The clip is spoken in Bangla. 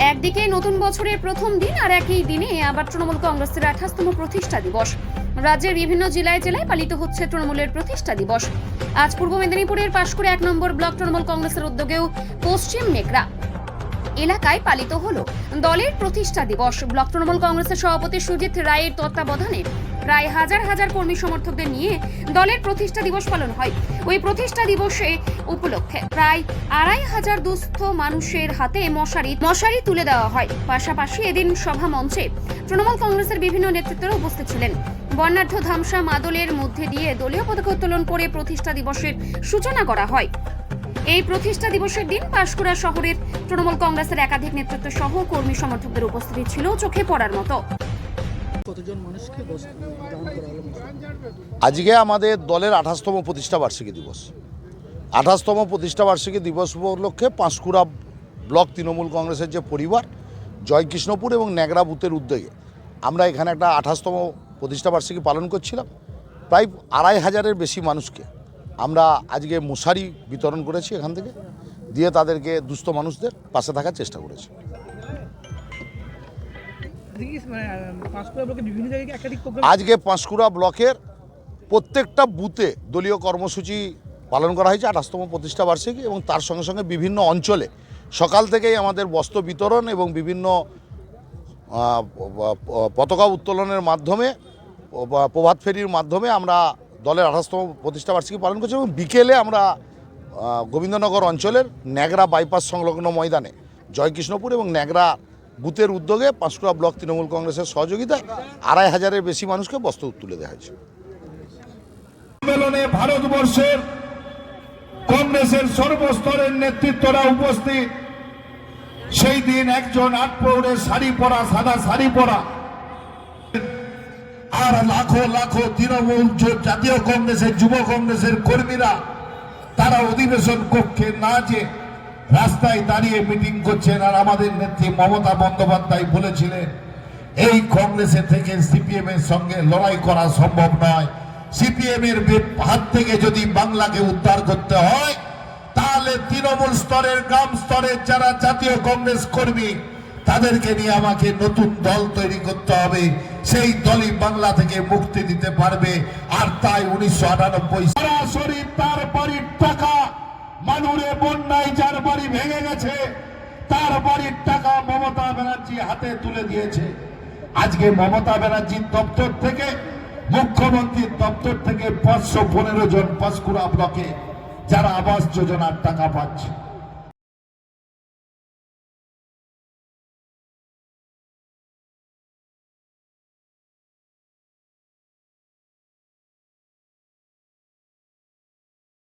একদিকে নতুন বছরের প্রথম দিন, আর একই দিনে আবার তৃণমূল কংগ্রেসের আঠাশতম প্রতিষ্ঠা দিবস। রাজ্যের বিভিন্ন জেলায় জেলায় পালিত হচ্ছে তৃণমূলের প্রতিষ্ঠা দিবস। আজ পূর্ব মেদিনীপুরের পাশ করে এক নম্বর ব্লক তৃণমূল কংগ্রেসের উদ্যোগেও পশ্চিম মেঘরা। এলাকায় পালিত হলো। দলের প্রতিষ্ঠা দিবস। ব্লক তৃণমূল কংগ্রেসের সভাপতি সুজিত রায়ের তত্ত্বাবধানে প্রায় হাজার হাজার কর্মী সমর্থকদের নিয়ে দলের প্রতিষ্ঠা দিবস পালন হয়। ওই প্রতিষ্ঠা দিবসে উপলক্ষে প্রায় আড়াই হাজার দুস্থ মানুষের হাতে মশারি মশারি তুলে দেওয়া হয়। পাশাপাশি এদিন সভা মঞ্চে তৃণমূল কংগ্রেসের বিভিন্ন নেতৃত্বরা উপস্থিত ছিলেন। বর্ণাঢ্য ধামসা মাদলের মধ্যে দিয়ে দলীয় পতাকা উত্তোলন করে প্রতিষ্ঠা দিবসের সূচনা করা হয়। এই প্রতিষ্ঠা দিবসের দিন পাঁশকুড়া শহরের তৃণমূল কংগ্রেসের একাধিক নেতৃত্ব সহ কর্মী সমর্থকদের উপস্থিতি ছিল চোখে পড়ার মতো। কতজন মানুষকে বস- দান করা হলো? আজকে আমাদের দলের আঠাশতম প্রতিষ্ঠা বার্ষিকী দিবস। আঠাশতম প্রতিষ্ঠা বার্ষিকী দিবস উপলক্ষে পাঁশকুড়া ব্লক তৃণমূল কংগ্রেসের যে পরিবার জয়কৃষ্ণপুর এবং ন্যাগরা বুথের উদ্যোগে আমরা এখানে একটা আঠাশতম প্রতিষ্ঠা বার্ষিকী পালন করছিলাম। প্রায় আড়াই হাজারের বেশি মানুষকে আমরা আজকে মশারি বিতরণ করেছি এখান থেকে, দিয়ে তাদেরকে দুস্থ মানুষদের পাশে থাকার চেষ্টা করেছি। আজকে পাঁশকুড়া ব্লকের প্রত্যেকটা বুথে দলীয় কর্মসূচি পালন করা হয়েছে, আঠাশতম প্রতিষ্ঠা বার্ষিকী, এবং তার সঙ্গে সঙ্গে বিভিন্ন অঞ্চলে সকাল থেকেই আমাদের বস্ত্র বিতরণ এবং বিভিন্ন পতাকা উত্তোলনের মাধ্যমে প্রভাত ফেরির মাধ্যমে আমরা দলের আঠাশতম প্রতিষ্ঠা বার্ষিকী পালন করছি এবং বিকেলে আমরা গোবিন্দনগর অঞ্চলের ন্যাগরা বাইপাস সংলগ্ন ময়দানে জয়কৃষ্ণপুর এবং ন্যাগরা বুথের উদ্যোগে পাঁশকুড়া ব্লক তৃণমূল কংগ্রেসের সহযোগিতায় আড়াই হাজারের বেশি মানুষকে বস্ত্র তুলে দেওয়া হয়েছে। ভারতবর্ষের কংগ্রেসের সর্বস্তরের নেতৃত্বরা উপস্থিত। সেই দিন একজন আট পৌরে শাড়ি পরা, সাদা শাড়ি পরা আর লাখো লাখো তৃণমূল জাতীয় কংগ্রেসের যুব কংগ্রেসের কর্মীরা, তারা অধিবেশন কক্ষে না যে রাস্তায় দাঁড়িয়ে মিটিং করছেন, আর আমাদের নেত্রী মমতা বন্দ্যোপাধ্যায় বলেছিলেন, এই কংগ্রেসের থেকে সিপিএম এর সঙ্গে লড়াই করা সম্ভব নয়। সিপিএম এর হাত থেকে যদি বাংলাকে উদ্ধার করতে হয়, তাহলে তৃণমূল স্তরের গ্রাম স্তরের যারা জাতীয় কংগ্রেস কর্মী তাদেরকে নিয়ে আমাকে নতুন দল তৈরি করতে হবে। সেই দলই বাংলা থেকে মুক্তি দিতে পারবে। আর তাই উনিশশো আটানব্বই সরাসরি টাকা মানুরে বন্যায় যার বাড়ি ভেঙে গেছে, তার বাড়ির টাকা মমতা ব্যানার্জি হাতে তুলে দিয়েছে। আজকে মমতা ব্যানার্জির দপ্তর থেকে, মুখ্যমন্ত্রীর দপ্তর থেকে পাঁচশো পনেরো জন পাঁশকুড়া ব্লকে যারা আবাস যোজনার টাকা পাচ্ছে।